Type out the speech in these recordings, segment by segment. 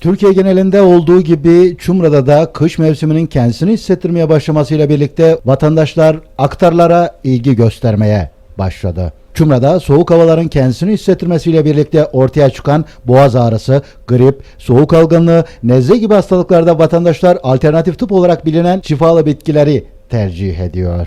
Türkiye genelinde olduğu gibi Çumra'da da kış mevsiminin kendisini hissettirmeye başlamasıyla birlikte vatandaşlar aktarlara ilgi göstermeye başladı. Çumra'da soğuk havaların kendisini hissettirmesiyle birlikte ortaya çıkan boğaz ağrısı, grip, soğuk algınlığı, nezle gibi hastalıklarda vatandaşlar alternatif tıp olarak bilinen şifalı bitkileri tercih ediyor.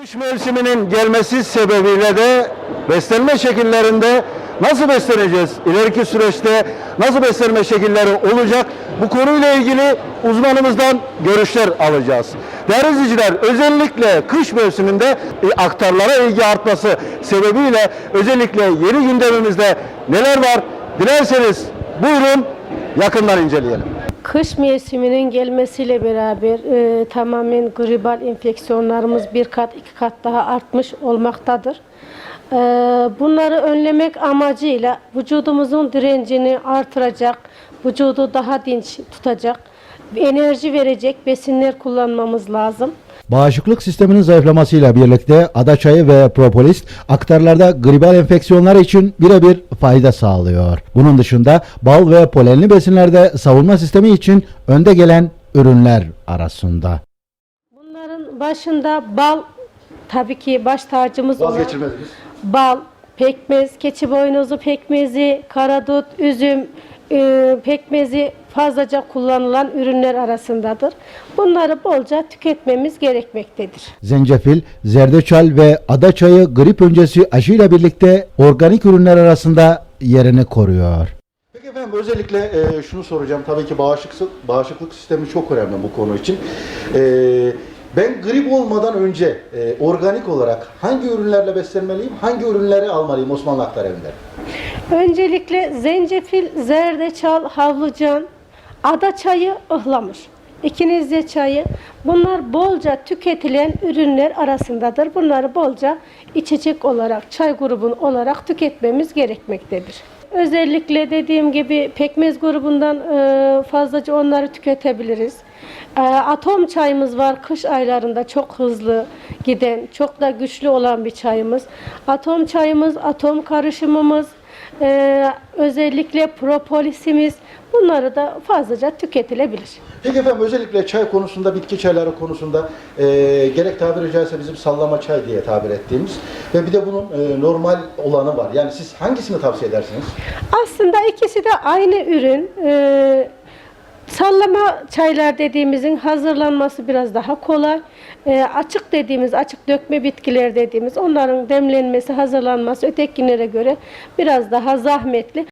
Kış mevsiminin gelmesi sebebiyle de beslenme şekillerinde nasıl besleneceğiz? İleriki süreçte nasıl beslenme şekilleri olacak? Bu konuyla ilgili uzmanımızdan görüşler alacağız. Değerli izleyiciler özellikle kış mevsiminde e, aktarlara ilgi artması sebebiyle özellikle yeni gündemimizde neler var? Dilerseniz buyurun yakından inceleyelim. Kış mevsiminin gelmesiyle beraber e, tamamen gribal enfeksiyonlarımız bir kat iki kat daha artmış olmaktadır. E, bunları önlemek amacıyla vücudumuzun direncini artıracak, vücudu daha dinç tutacak, enerji verecek besinler kullanmamız lazım. Bağışıklık sisteminin zayıflamasıyla birlikte adaçayı ve propolis aktarlarda gribal enfeksiyonlar için birebir fayda sağlıyor. Bunun dışında bal ve polenli besinlerde savunma sistemi için önde gelen ürünler arasında. Bunların başında bal tabii ki baş tacımız olan Vazgeçilmezimiz. Bal, pekmez, keçi boynuzu pekmezi, karadut, üzüm e, pekmezi fazlaca kullanılan ürünler arasındadır. Bunları bolca tüketmemiz gerekmektedir. Zencefil, zerdeçal ve adaçayı grip öncesi aşıyla birlikte organik ürünler arasında yerini koruyor. Peki efendim özellikle e, şunu soracağım. Tabii ki bağışıklık, bağışıklık sistemi çok önemli bu konu için. E, ben grip olmadan önce e, organik olarak hangi ürünlerle beslenmeliyim? Hangi ürünleri almalıyım Osmanlı Aktar Evi'nde? Öncelikle zencefil, zerdeçal, havlucan, ada çayı, ıhlamur. İkinizce çayı. Bunlar bolca tüketilen ürünler arasındadır. Bunları bolca içecek olarak, çay grubun olarak tüketmemiz gerekmektedir. Özellikle dediğim gibi pekmez grubundan e, fazlaca onları tüketebiliriz. E, Atom çayımız var kış aylarında çok hızlı giden, çok da güçlü olan bir çayımız. Atom çayımız, atom karışımımız, ee, özellikle propolisimiz bunları da fazlaca tüketilebilir. Peki efendim özellikle çay konusunda, bitki çayları konusunda e, gerek tabiri caizse bizim sallama çay diye tabir ettiğimiz ve bir de bunun e, normal olanı var. Yani siz hangisini tavsiye edersiniz? Aslında ikisi de aynı ürün. Ee, sallama çaylar dediğimizin hazırlanması biraz daha kolay. Ee, açık dediğimiz, açık dökme bitkiler dediğimiz onların demlenmesi, hazırlanması ötekilere göre biraz daha zahmetli.